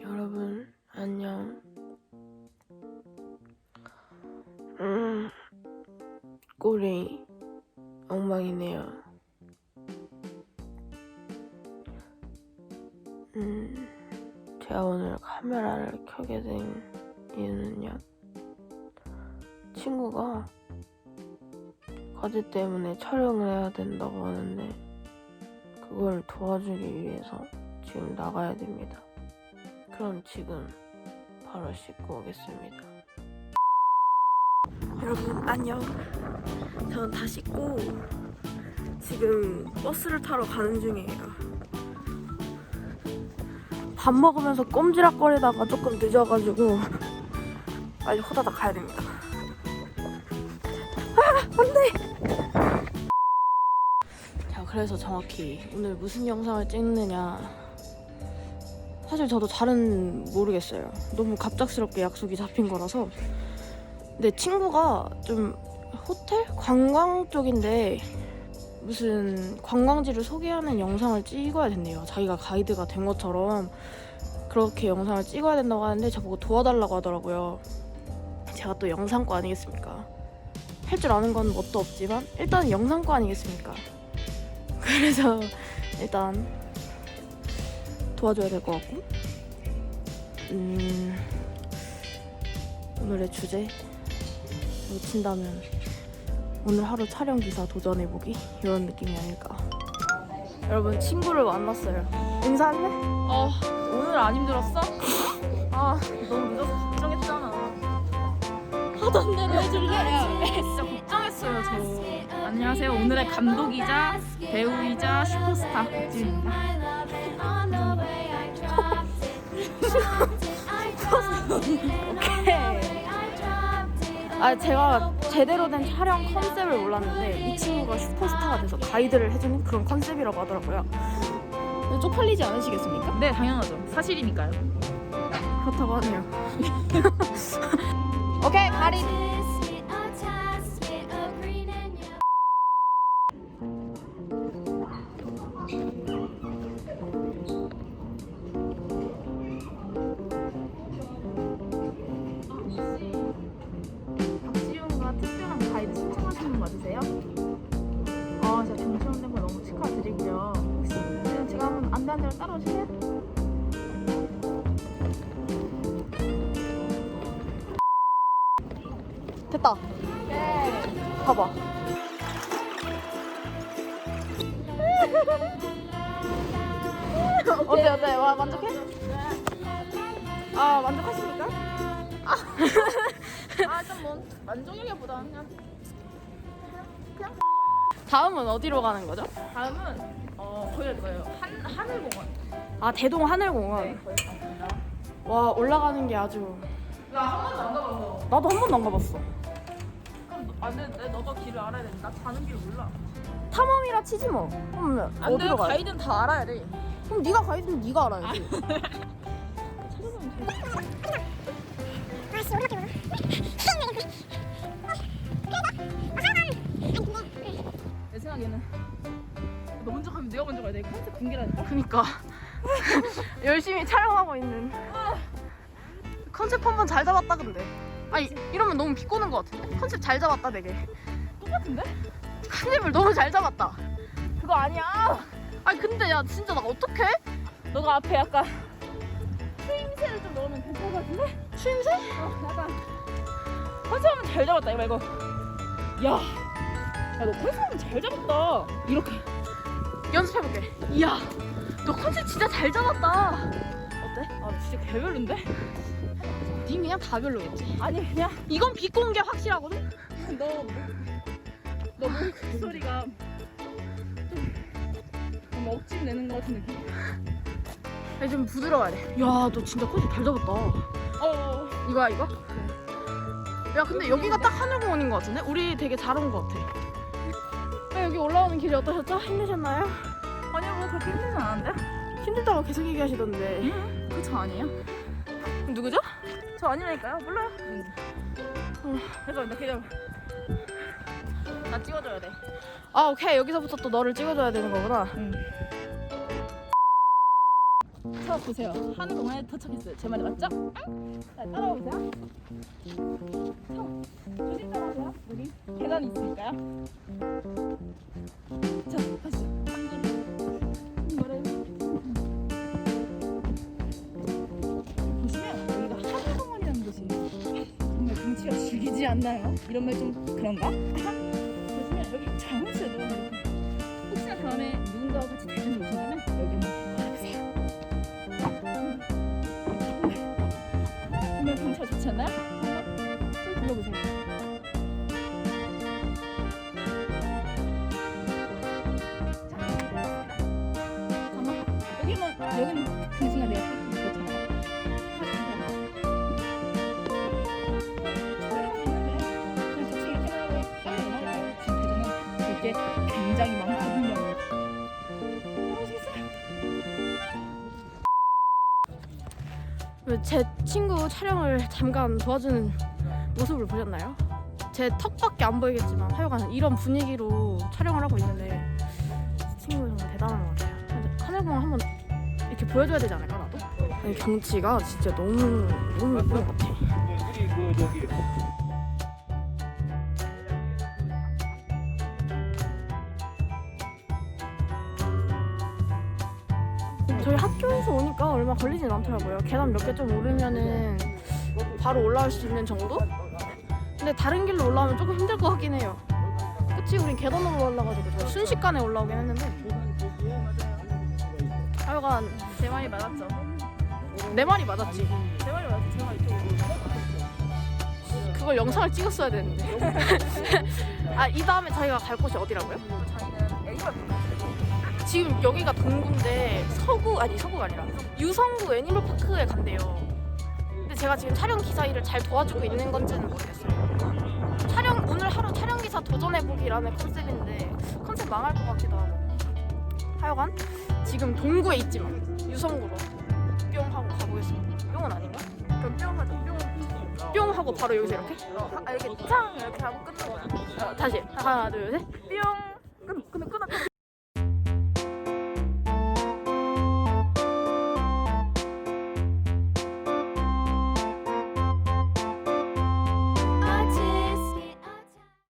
여러분 안녕. 음, 꼴이 엉망이네요. 음, 제가 오늘 카메라를 켜게 된 이유는요. 친구가 과제 때문에 촬영을 해야 된다고 하는데 그걸 도와주기 위해서 지금 나가야 됩니다. 그럼 지금 바로 씻고 오겠습니다. 여러분 안녕. 저는 다 씻고 지금 버스를 타러 가는 중이에요. 밥 먹으면서 꼼지락거리다가 조금 늦어가지고 빨리 호다닥 가야 됩니다. 아, 안 돼! 자, 그래서 정확히 오늘 무슨 영상을 찍느냐. 사실 저도 잘은 모르겠어요. 너무 갑작스럽게 약속이 잡힌 거라서. 근데 친구가 좀 호텔? 관광 쪽인데 무슨 관광지를 소개하는 영상을 찍어야 된대요. 자기가 가이드가 된 것처럼 그렇게 영상을 찍어야 된다고 하는데 저보고 도와달라고 하더라고요. 제가 또 영상과 아니겠습니까? 할 줄 아는 건 뭣도 없지만 일단 영상과 아니겠습니까? 그래서 일단 도와줘야 될 것 같고. 음, 오늘의 주제. 놓친다면 오늘 하루 촬영 기사 도전해보기? 이런 느낌이 아닐까. 여러분 친구를 만났어요. 인사할래? 어 오늘 안 힘들었어? 아 너무 늦어서 걱정했잖아. 하던 대로 해줄래? 진짜 걱정했어요 저. 안녕하세요. 오늘의 감독이자 배우이자 슈퍼스타 박지입니다 아 제가 제대로 된 촬영 컨셉을 몰랐는데 이 친구가 슈퍼스타가 돼서 가이드를 해주는 그런 컨셉이라고 하더라고요. 쪽팔리지 않으시겠습니까? 네 당연하죠. 사실이니까요. 그렇다고 하네요. 오케이 가리 대로 따라오실래요? 됐다 봐봐 어때 어때 와 만족해? 아 만족하십니까? 아좀뭐 만족이기보다는 그냥 다음은 어디로 가는 거죠? 다음은 어 거기 갈 거예요 한, 하늘공원. 아 대동 하늘공원. 네 거기 갑니다. 와 올라가는 게 아주. 나 한 번도 안 가봤어 나도 한 번도 안 가봤어. 그럼 안돼 내 너가 길을 알아야 돼. 나 가는 길 몰라. 탐험이라 치지 뭐. 그러면 안돼 어디로 가야 돼? 가이드는 다 알아야 돼. 그럼 네가 가이드면 네가 알아야지 돼. 컨셉 공개라니까. 그니까 열심히 촬영하고 있는 컨셉 한 번 잘 잡았다 근데 아니 이러면 너무 비꼬는 것 같은데 컨셉 잘 잡았다 되게 똑같은데? 컨셉을 너무 잘 잡았다 그거 아니야. 아니 근데 야 진짜 나 어떡해? 너가 앞에 약간 추임새를 좀 넣으면 괜찮을 것 같은데? 추임새? 어, 약간 컨셉은 잘 잡았다 이거 말고. 야, 야너 컨셉은 잘 잡았다. 이렇게. 연습해볼게 이야 너 컨셉 진짜 잘 잡았다 어때? 아너 진짜 개별인데? 니 그냥 다 별로겠지 아니 그냥 이건 게 확실하거든? 너너 목소리가 좀 억지 내는 것 같은 느낌. 아니 좀 부드러워야 돼 야 너 진짜 컨셉 잘 잡았다 어. 이거야 이거? 야 근데 여기가 딱 하늘공원인 것 같은데? 우리 되게 잘 온 것 같아 아, 여기 올라오는 길이 어떠셨죠? 힘드셨나요? 아니요 뭐 그렇게 힘들진 않은데? 힘들다고 계속 얘기하시던데 응? 그저 아니에요? 누구죠? 저 아니라니까요 몰라요 나 기다려 나 찍어줘야 돼 아 오케이 여기서부터 또 너를 찍어줘야 되는 거구나 응. 저 보세요. 하는 동안에 도착했어요. 제 말이 맞죠? 자, 따라와 보세요. 참, 조심 따라오세요. 여기 계단이 있으니까요. 자, 경치가 죽이지 않나요? 이런 말 좀 그런가? 보시면 여기 자물쇠도 혹시나 다음에 같이 대전 오신다면 여기 한번 한번 쭉 둘러보세요. 자, 잠깐만. 여기는 여기는 제 친구 촬영을 잠깐 도와주는 모습을 보셨나요? 제 턱밖에 안 보이겠지만 하여간 이런 분위기로 촬영을 하고 있는데 친구 정말 대단한 것 같아요. 근데 하늘공원 한번 이렇게 보여줘야 되지 않을까 나도? 아니 경치가 진짜 너무 너무 예쁜 것 같아. 저희 학교에서 오니까 얼마 걸리진 않더라고요. 계단 몇 개 좀 오르면은 바로 올라올 수 있는 정도? 근데 다른 길로 올라오면 조금 힘들 것 같긴 해요. 그치? 우린 계단으로 올라가지고 저 순식간에 올라오긴 했는데 하여간 제 말이 맞았죠? 내 말이 맞았지. 제 말이 맞았죠? 제 말이 좀. 그걸 영상을 찍었어야 되는데. 아, 이 다음에 저희가 갈 곳이 어디라고요? 저희는 애니멀 지금 여기가 동구인데 서구 아니 서구가 아니라 유성구 애니멀파크에 간대요. 근데 제가 지금 촬영 기사 일을 잘 도와주고 있는 건지는 모르겠어요. 촬영 오늘 하루 촬영 기사 도전해 보기라는 컨셉인데 컨셉 망할 것 같기도 하고. 하여간 지금 동구에 있지만 유성구로 뿅 하고 가보겠습니다. 뿅은 아닌가? 그럼 뿅 하자. 뿅. 뿅 하고 바로 여기서 이렇게? 아, 이렇게 짱 이렇게 하고 끝나고. 어, 다시 하나 둘 셋. 뿅. 끊, 끊어, 끊어, 끊어.